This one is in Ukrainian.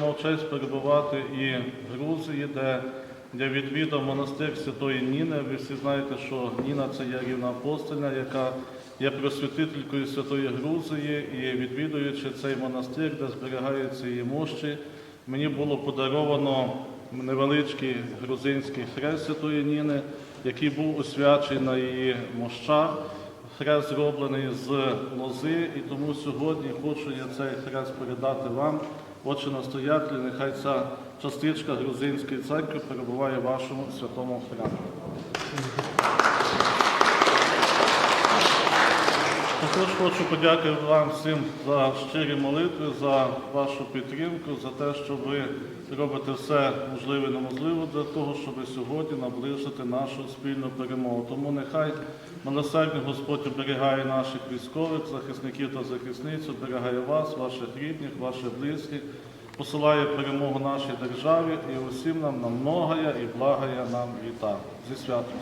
Мав честь перебувати і в Грузії, де я відвідав монастир Святої Ніни. Ви всі знаєте, що Ніна це є рівна апостольня, яка є просвітителькою Святої Грузії, і відвідуючи цей монастир, де зберігаються її мощі, мені було подаровано невеличкий грузинський хрест Святої Ніни, який був освячений на її мощах. Хрест зроблений з лози, і тому сьогодні хочу я цей хрест передати вам. Отче настоятель, нехай ця частичка грузинської церкви перебуває в вашому святому храмі. Також хочу подякувати вам всім за щирі молитви, за вашу підтримку, за те, що ви робите все можливе і неможливе для того, щоб сьогодні наближити нашу спільну перемогу. Тому нехай милосердний Господь оберігає наших військових, захисників та захисниць, оберігає вас, ваших рідних, ваших близьких, посилає перемогу нашій державі і усім нам намногая і благая нам віта. Зі святом.